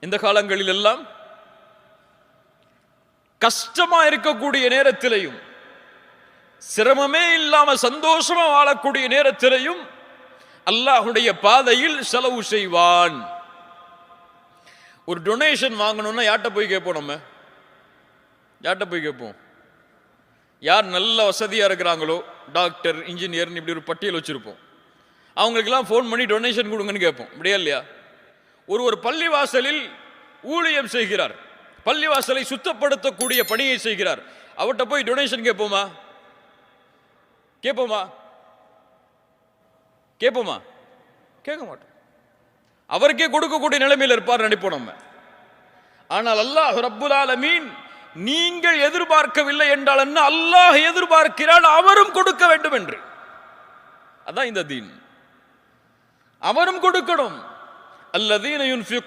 இந்த காலங்களில் எல்லாம் கஷ்டமா இருக்கக்கூடிய நேரத்திலையும் சிரமமே இல்லாம சந்தோஷமா வாழக்கூடிய நேரத்திலையும் அல்லாஹுடைய பாதையில் செலவு செய்வான். ஒரு டொனேஷன் வாங்கணும்னா யார்கிட்ட போய் கேட்போம் நம்ம? யார்கிட்ட போய் கேட்போம்? யார் நல்ல வசதியா இருக்கிறாங்களோ டாக்டர் இன்ஜினியர்னு இப்படி ஒரு பட்டியல் வச்சிருப்போம். அவங்களுக்கெல்லாம் ஃபோன் பண்ணி டொனேஷன் கொடுங்கன்னு கேட்போம். இப்படியா இல்லையா? ஒரு ஒரு பள்ளிவாசலில் ஊழியம் செய்கிறார். பள்ளிவாசலை சுத்தப்படுத்தக்கூடிய பணியை செய்கிறார். அவர்கிட்ட போய் டொனேஷன் கேட்போமா? கேட்போமா? கேட்போமா? கேட்க மாட்டோம். அவருக்கே கொடுக்கக்கூடிய நிலைமையில் இருப்பார் நினைப்போம் நம்ம. ஆனால் அல்லாஹ் ரப்புல் ஆலமீன் நீங்கள் எதிர்பார்க்கவில்லை என்றால் என்ன அல்லாஹ் எதிர்பார்க்கிறான் அவரும் கொடுக்க வேண்டும் என்று அதான் இந்த தீன். அவரும் கொடுக்கணும். الذين ينفقون